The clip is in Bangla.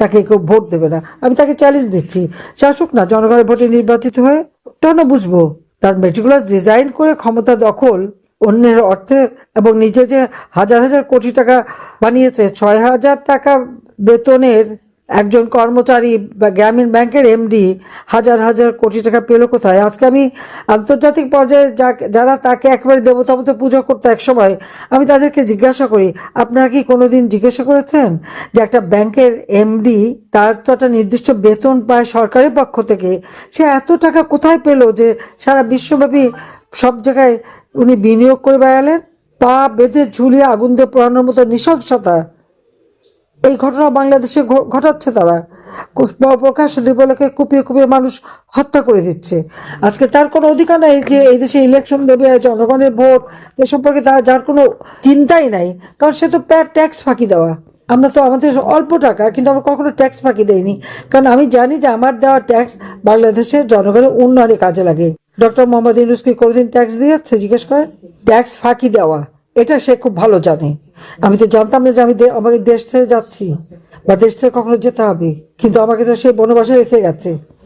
তাকে কেউ ভোট দেবে না। আমি তাকে চ্যালেঞ্জ দিচ্ছি। শাসক না, জনগণের ভোটে নির্বাচিত হয়ে কেন বুঝব? তার মেটিকুলাস ডিজাইন করে ক্ষমতা দখল, অন্যের অর্থে এবং নিজে যে হাজার হাজার কোটি টাকা বানিয়েছে, ছয় হাজার টাকা বেতনের একজন কর্মচারী বা গ্রামীণ ব্যাংকের এমডি হাজার হাজার কোটি টাকা পেল কোথায়? আজকে আমি আন্তর্জাতিক পর্যায়ে যারা তাকে একেবারে দেবতা মতো পুজো করতো এক সময়, আমি তাদেরকে জিজ্ঞাসা করি, আপনারা কি কোনোদিন জিজ্ঞাসা করেছেন যে একটা ব্যাংকের এমডি তার তো একটা নির্দিষ্ট বেতন পায় সরকারের পক্ষ থেকে, সে এত টাকা কোথায় পেল যে সারা বিশ্বব্যাপী সব জায়গায় উনি বিনিয়োগ করে বেড়ালেন? পা বেঁধে ঝুলিয়ে আগুন দিয়ে পোড়ানোর মতো নৃশংসতা। এই ঘটনা বাংলাদেশে ঘটাচ্ছে তারা। প্রকাশ্য দিবলকে কুপিয়ে কুপিয়ে মানুষ হত্যা করে দিচ্ছে। আজকে তার কোনো অধিকার নাই যে এই দেশে ইলেকশন দেবে, জনগণের ভোট, এ সম্পর্কে তার যার কোনো চিন্তাই নাই। কারণ সে তো প্যার ট্যাক্স ফাঁকি দেওয়া। আমরা তো আমাদের অল্প টাকা, কিন্তু আমরা কখনো ট্যাক্স ফাঁকি দেয়নি কারণ আমি জানি যে আমার দেওয়া ট্যাক্স বাংলাদেশের জনগণের উন্নয়নে কাজে লাগে। ডক্টর মোহাম্মদ ইউনুস কোনোদিন ট্যাক্স দিয়ে যাচ্ছে জিজ্ঞেস করেন। ট্যাক্স ফাঁকি দেওয়া। এটা সে খুব ভালো জানে। আমি তো জানতাম না যে আমি আমাকে দেশ ছেড়ে যাচ্ছি, বা দেশ ছেড়ে কখনো যেতে হবে। কিন্তু আমাকে তো সেই বনবাসে রেখে গেছে।